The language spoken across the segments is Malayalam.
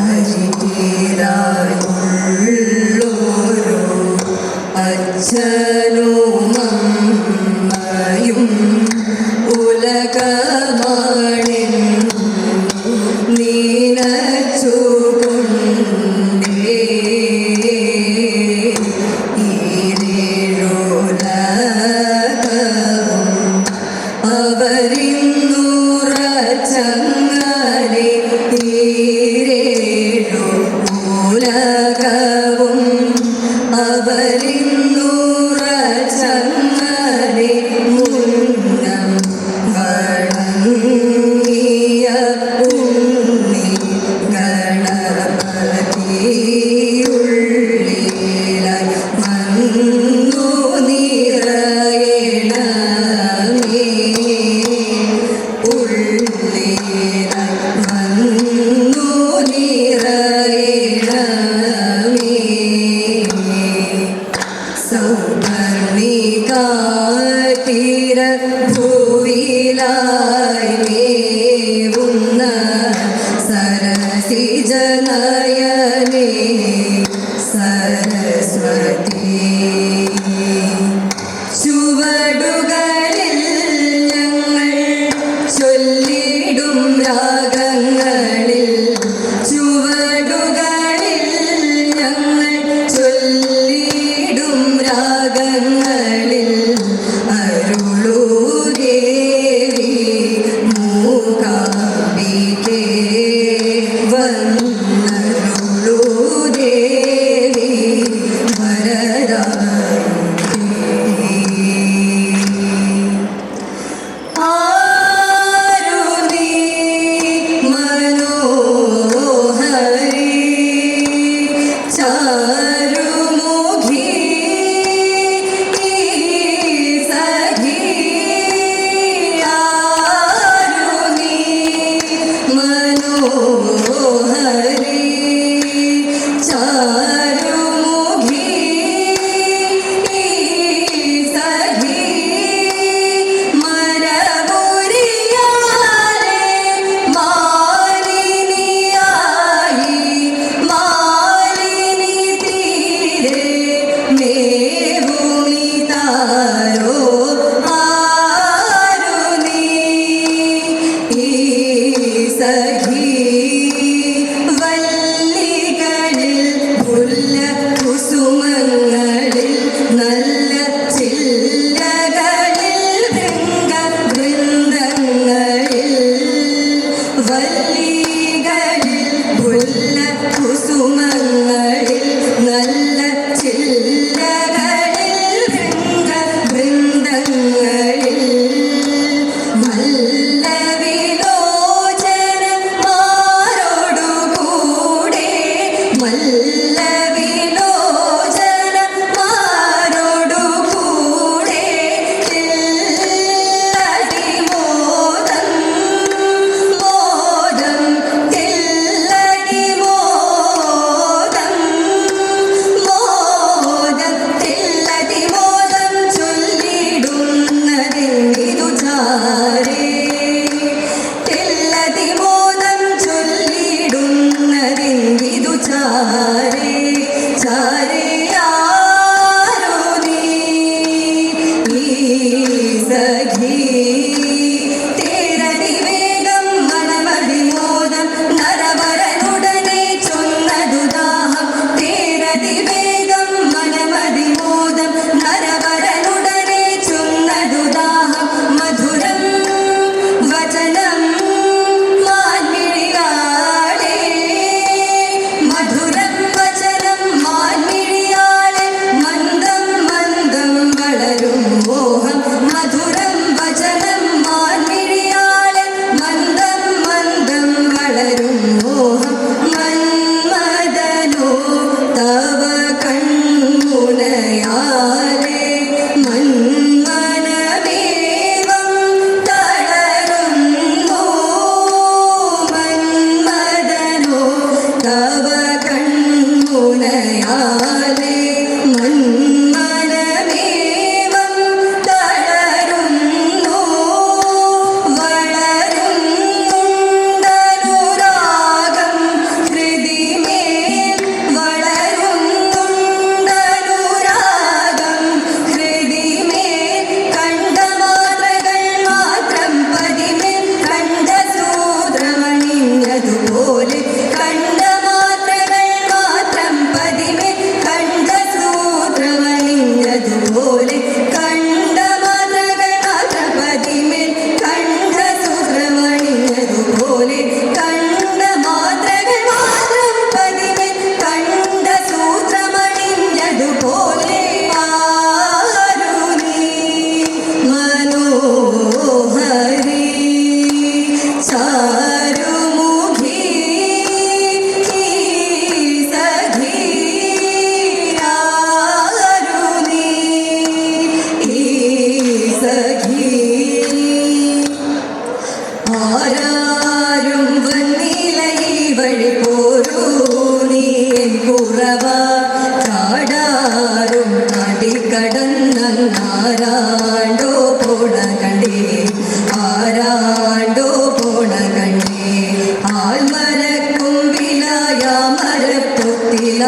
അരികേരായുള്ളോരോ അച്ഛനും സരസിജനയനേ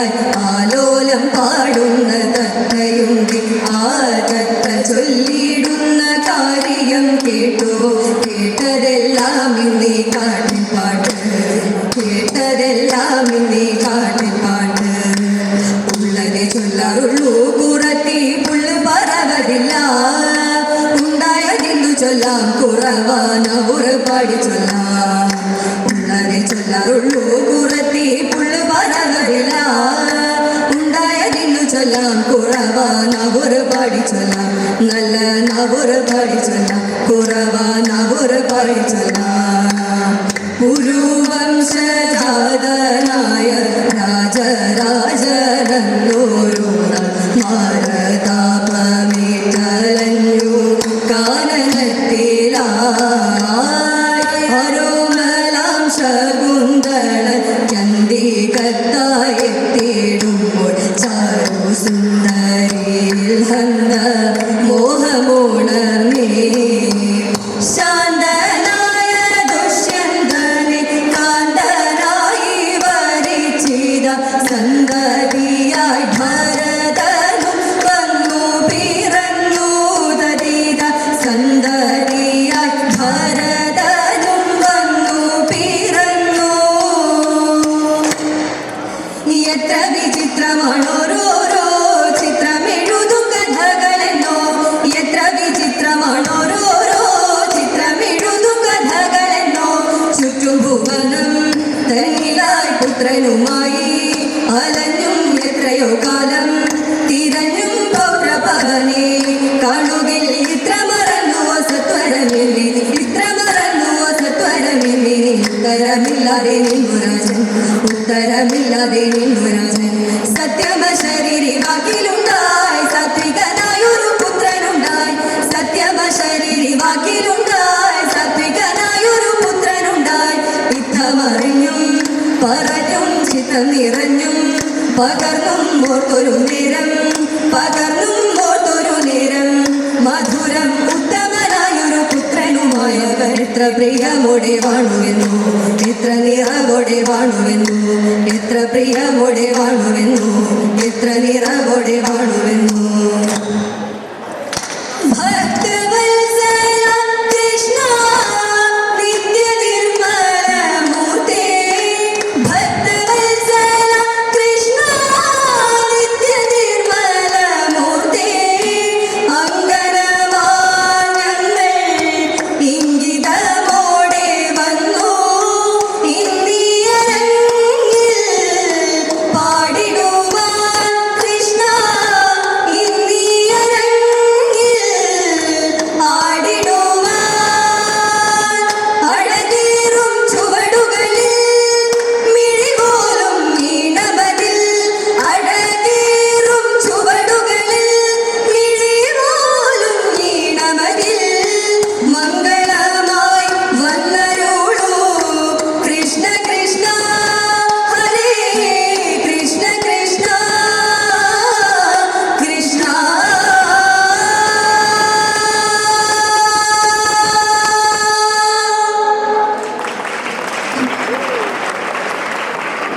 കാലം പാടുന്ന തത്തയുണ്ട് ആ തത്ത ചൊല്ലിയിടുന്ന കാര്യം കേട്ടുവോ കേട്ടതെല്ലാം ഇന്നീ കാട്ടിപ്പാട്ട് കേട്ടതെല്ലാം ഇന്നീ കാട്ടിപ്പാട്ട് ഉള്ളതെ ചൊല്ലാറുള്ളൂ പുറത്തി പുള്ളു പറവതില്ല. ഉണ്ടായതിന്നു ചൊല്ലാം കുറവാന ഉറപ്പാടി ചൊല്ലാം. കുറവാന ഉറപ്പാടി ചൊല്ലാം നല്ല നവുറപ്പാടി ചൊല്ലാം കുറവാന ഉറപ്പാടി ചൊല്ലാം പുരുവംശജാതനായ രാജരാജനോരു ഉത്തരമില്ലാതെ നിന്നു രാജൻ. ഉത്തരമില്ലാതെ നിന്നു രാജൻ. സത്യമ ശരീരി വാക്കിലുണ്ടായി സാത്വികനായൊരു പുത്രനുണ്ടായി. സത്യമ ശരീരി വാക്കിലുണ്ടായി സാത്വികനായൊരു പുത്രനുണ്ടായി. ഇത്തമറിഞ്ഞും പറഞ്ഞും ചിത്തം നിറഞ്ഞും പകർന്നും ഓർത്തൊരു നേരം. പകർന്നും എത്ര പ്രിയമോടെ വാണുവെന്നു എത്ര നിറവോടെ വാണുവെന്നു എത്ര പ്രിയമോടെ വാണുവെന്നു എത്ര നിറവോടെ വാണുവെന്നു